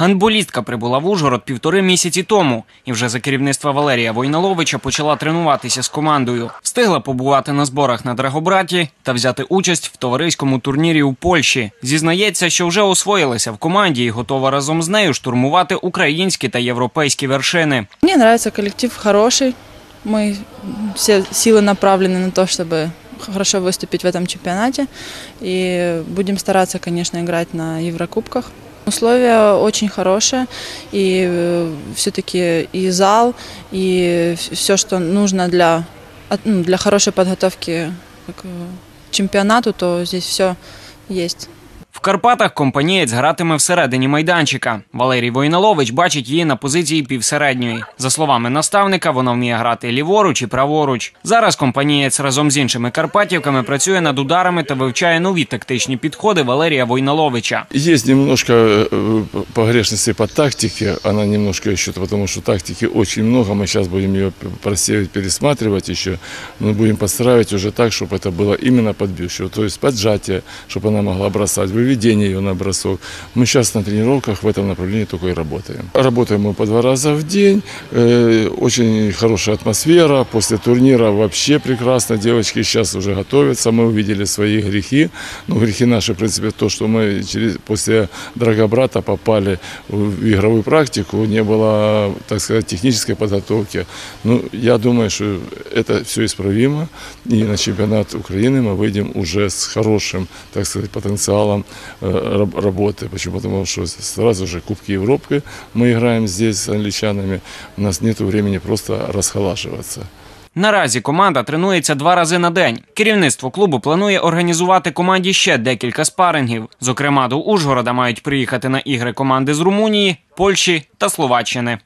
Гандболістка прибула в Ужгород півтори місяці тому і вже за керівництва Валерія Войналовича почала тренуватися з командою. Встигла побувати на зборах на Драгобраті та взяти участь в товариському турнірі у Польщі. Зізнається, що вже освоїлася в команді і готова разом з нею штурмувати українські та європейські вершини. Мне нравится коллектив хороший. Мы все силы направлены на то, чтобы хорошо выступить в этом чемпионате. И будем стараться, конечно, играть на Еврокубках. Условия очень хорошие, и все-таки и зал, и все, что нужно для, ну, для хорошей подготовки к чемпионату, то здесь все есть. В Карпатах компанієць гратиме всередині майданчика. Валерій Войналович бачить її на позиції півсередньої. За словами наставника, вона вміє грати ліворуч і праворуч. Зараз компанієць разом з іншими карпатівками працює над ударами та вивчає нові тактичні підходи Валерія Войналовича. Есть немножко э, погрешности по тактике, она немножко еще, потому что тактики очень много, мы сейчас будем ее просеивать, пересматривать еще, мы будем подстраивать уже так, чтобы это было именно под бьющего, то есть поджатие, чтобы она могла бросать, выведение ее на бросок. Мы сейчас на тренировках в этом направлении только и работаем. Работаем мы по два раза в день, э, очень хорошая атмосфера, после турнира вообще прекрасно, девочки сейчас уже готовятся, мы увидели свои грехи, ну грехи наши, в принципе, то, что мы через, после Драгобрата попали в игровую практику, не было, так сказать, технической подготовки. Ну, я думаю, что это все исправимо, и на чемпионат Украины мы выйдем уже с хорошим, так сказать, потенциалом э, раб- работы. Почему? Потому что сразу же Кубки Европы мы играем здесь с англичанами, у нас нет времени просто расхолаживаться. Наразі команда тренується два рази на день. Керівництво клубу планує організувати команді ще декілька спарингів. Зокрема, до Ужгорода мають приїхати на ігри команди з Румунії, Польщі та Словаччини.